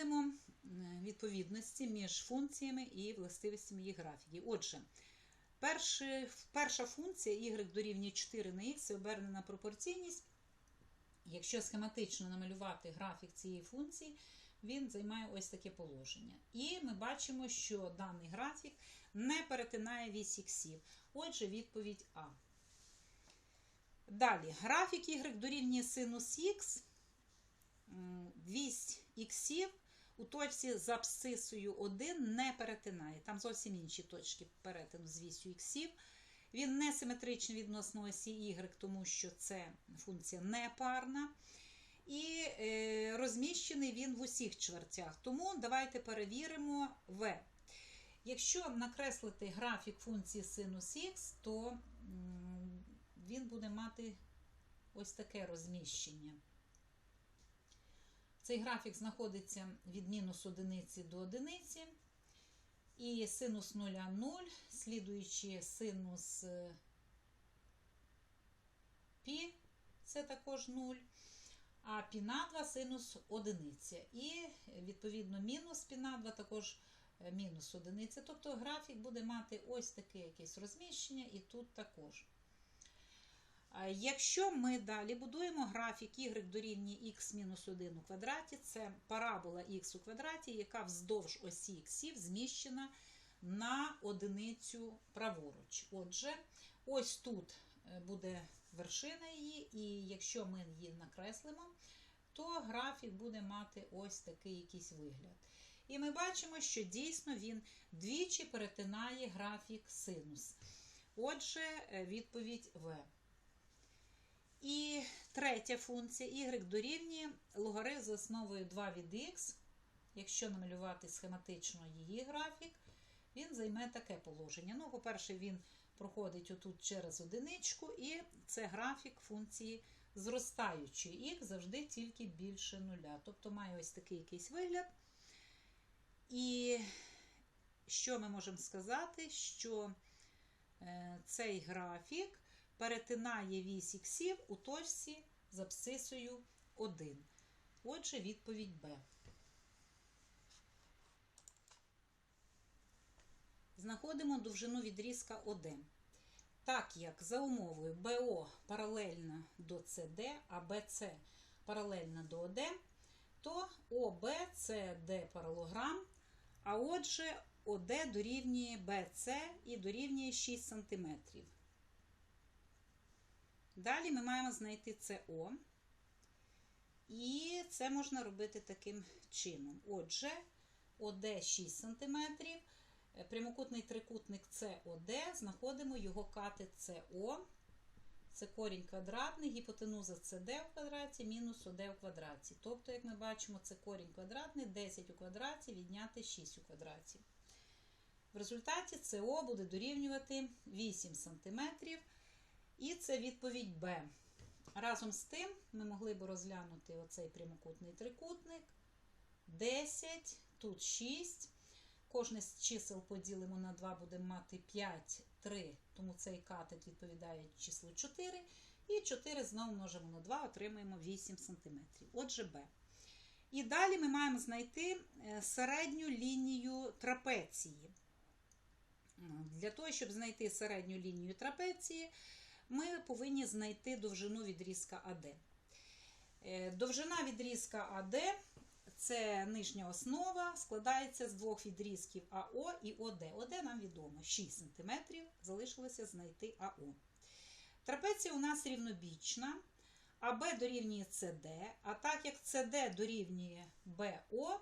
знаходимо е, відповідності між функціями і властивостями їх графіків. Отже, перша функція y дорівнює 4 на х це обернена пропорційність. Якщо схематично намалювати графік цієї функції, він займає ось таке положення. І ми бачимо, що даний графік не перетинає вісь іксів. Отже, відповідь А. Далі, графік y дорівнює синус х, вісь іксів у точці з абсцисою 1 не перетинає. Там зовсім інші точки перетину з вісю іксів. Він не симетричний відносно осі y, тому що це функція непарна. І е, розміщений він в усіх чвертях. Тому давайте перевіримо v. Якщо накреслити графік функції синус х, то він буде мати ось таке розміщення. Цей графік знаходиться від мінус одиниці до одиниці. І синус 0 0, слідуючи синус е, пі, це також 0, а пі на 2 синус одиниця. І, відповідно, мінус пі на 2 також е, мінус одиниця. Тобто графік буде мати ось таке якесь розміщення, і тут також. А Якщо ми далі будуємо графік y дорівнює х мінус 1 у квадраті, це парабола х у квадраті, яка вздовж осі х зміщена на одиницю праворуч. Отже, ось тут е, буде вершина її, і якщо ми її накреслимо, то графік буде мати ось такий якийсь вигляд. І ми бачимо, що дійсно він двічі перетинає графік синус. Отже, е, відповідь В. І третя функція y дорівнює логарифм за основою 2 від х. Якщо намалювати схематично її графік, він займе таке положення. Ну, по-перше, він проходить отут через одиничку, і це графік функції зростаючої. Х завжди тільки більше нуля. Тобто має ось такий якийсь вигляд. І що ми можемо сказати? Що е, цей графік перетинає вісь іксів у точці з абсцисою 1. Отже, відповідь Б. Знаходимо довжину відрізка ОД. Так як за умовою БО паралельна до СД, а БЦ паралельна до ОД, то ОБ це Д паралограм, а отже, ОД дорівнює БЦ і дорівнює 6 см. Далі ми маємо знайти СО. І це можна робити таким чином. Отже, ОД 6 см, прямокутний трикутник СОД, знаходимо його кати СО. Це корінь квадратний, гіпотенуза СД в квадраті мінус ОД в квадраті. Тобто, як ми бачимо, це корінь квадратний, 10 у квадраті, відняти 6 у квадраті. В результаті СО буде дорівнювати 8 см. І це відповідь Б. Разом з тим ми могли б розглянути оцей прямокутний трикутник. 10, тут 6. Кожне з чисел поділимо на 2, будемо мати 5, 3, тому цей катет відповідає числу 4. І 4 знову множимо на 2, отримаємо 8 см. Отже, Б. І далі ми маємо знайти середню лінію трапеції. Для того, щоб знайти середню лінію трапеції, ми повинні знайти довжину відрізка АД. Довжина відрізка АД це нижня основа, складається з двох відрізків АО і ОД. ОД нам відомо 6 см, залишилося знайти АО. Трапеція у нас рівнобічна, АБ дорівнює СД, а так як СД дорівнює БО,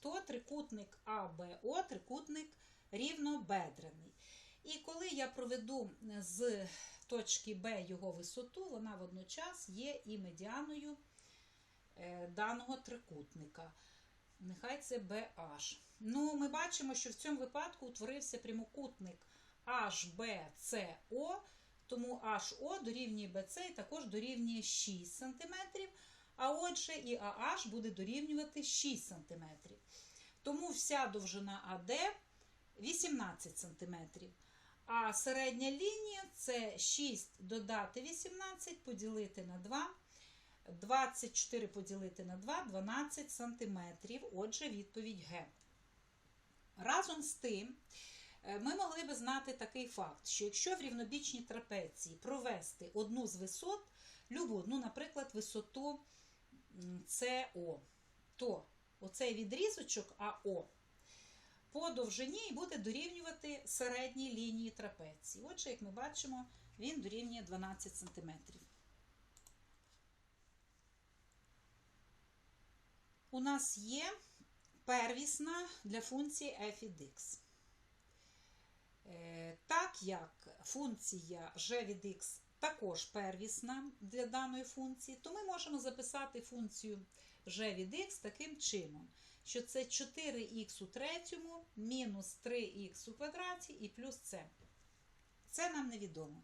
то трикутник АБО трикутник рівнобедрений. І коли я проведу з точки Б його висоту, вона водночас є і медіаною даного трикутника. Нехай це BH. Ну, ми бачимо, що в цьому випадку утворився прямокутник HBCO, тому HO дорівнює BC і також дорівнює 6 см. А отже, і AH буде дорівнювати 6 см. Тому вся довжина AD 18 см. А середня лінія це 6 додати 18 поділити на 2. 24 поділити на 2 12 см. Отже, відповідь Г. Разом з тим, е, ми могли би знати такий факт, що якщо в рівнобічній трапеції провести одну з висот, любу, ну, наприклад, висоту СО, то оцей відрізочок АО по довжині і буде дорівнювати середній лінії трапеції. Отже, як ми бачимо, він дорівнює 12 см. У нас є первісна для функції f від x. Е, Так як функція g від x також первісна для даної функції, то ми можемо записати функцію g від x таким чином, що це 4х у третьому мінус 3х у квадраті і плюс c. Це нам невідомо.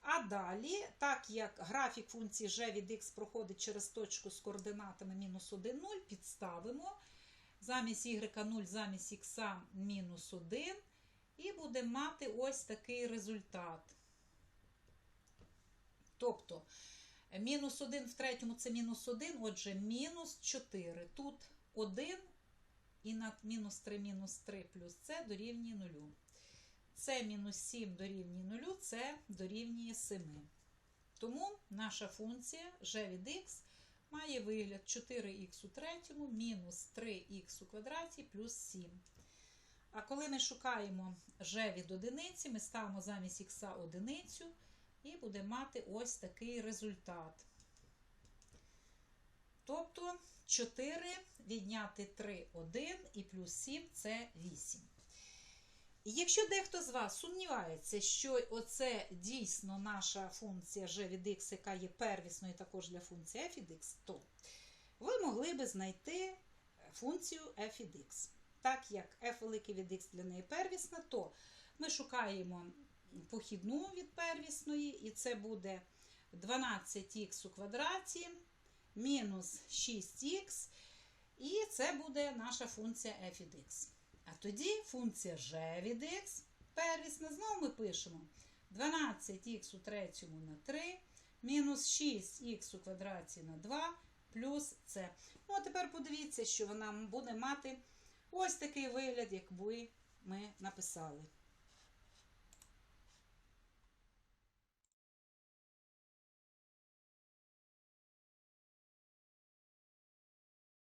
А далі, так як графік функції g від x проходить через точку з координатами мінус 1, 0, підставимо замість y 0, замість x мінус 1, і будемо мати ось такий результат. Тобто, мінус 1 в третьому це мінус 1, отже, мінус 4. Тут 1 і над мінус 3 мінус 3 плюс це дорівнює 0. Це мінус 7 дорівнює 0, це дорівнює 7. Тому наша функція g від x має вигляд 4х у третьому мінус 3х у квадраті плюс 7. А коли ми шукаємо g від одиниці, ми ставимо замість х одиницю і будемо мати ось такий результат. Тобто 4 відняти 3 1 і плюс 7 це 8. І якщо дехто з вас сумнівається, що оце дійсно наша функція g від x, яка є первісною також для функції f від x, то ви могли би знайти функцію f від x. Так як f великий від x для неї первісна, то ми шукаємо похідну від первісної, і це буде 12х у квадраті мінус 6х, і це буде наша функція f від x. А тоді функція g від x первісна, знову ми пишемо 12х у третьому на 3, мінус 6х у квадраті на 2 плюс c. Ну, а тепер подивіться, що вона буде мати ось такий вигляд, якби ми написали.